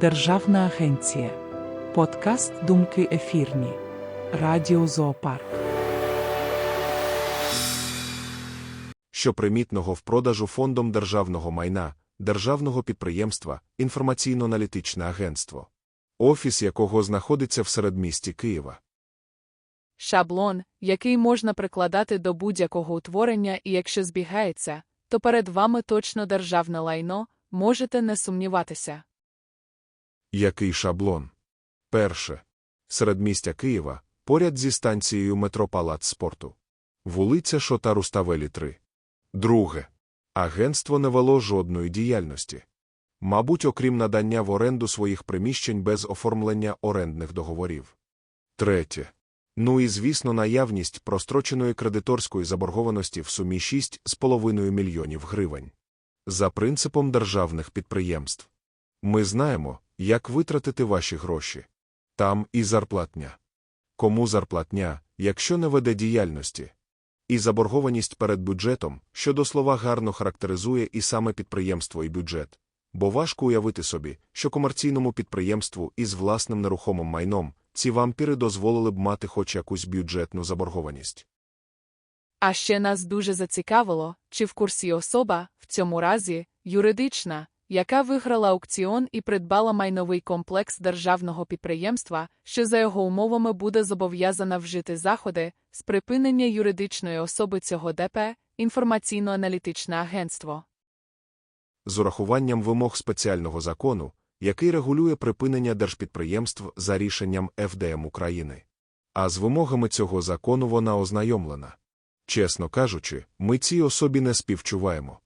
Державна агенція. Подкаст Думки ефірні. Радіо Зоопарк. що примітного в продажу фондом державного майна, державного підприємства, інформаційно-аналітичне агентство, офіс якого знаходиться в середмісті Києва. Шаблон, який можна прикладати до будь-якого утворення і якщо збігається, то перед вами точно державне лайно, можете не сумніватися. Який шаблон? Перше. Середмістя Києва, поряд зі станцією метро Палац спорту. Вулиця Шота Руставелі 3. Друге. Агентство не вело жодної діяльності. Мабуть, окрім надання в оренду своїх приміщень без оформлення орендних договорів. Третє. Ну і, звісно, наявність простроченої кредиторської заборгованості в сумі 6,5 мільйонів гривень. За принципом державних підприємств. Ми знаємо, як витратити ваші гроші. Там і зарплатня. Кому зарплатня, якщо не веде діяльності? І заборгованість перед бюджетом, що до слова гарно характеризує і саме підприємство і бюджет. Бо важко уявити собі, що комерційному підприємству із власним нерухомим майном ці вампіри дозволили б мати хоч якусь бюджетну заборгованість. А ще нас дуже зацікавило, чи в курсі особа, в цьому разі, юридична, яка виграла аукціон і придбала майновий комплекс державного підприємства, що за його умовами буде зобов'язана вжити заходи з припинення юридичної особи цього ДП, інформаційно-аналітичне агентство. з урахуванням вимог спеціального закону, який регулює припинення держпідприємств за рішенням ФДМ України. А з вимогами цього закону вона ознайомлена. Чесно кажучи, ми цій особі не співчуваємо.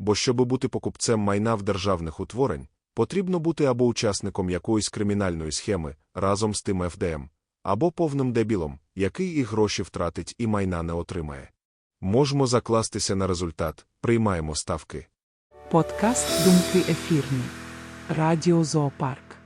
Бо щоби бути покупцем майна в державних утворень, потрібно бути або учасником якоїсь кримінальної схеми разом з тим ФДМ, або повним дебілом, який і гроші втратить і майна не отримає. Можемо закластися на результат, приймаємо ставки. Подкаст Думки ефірні. Радіо Зоопарк.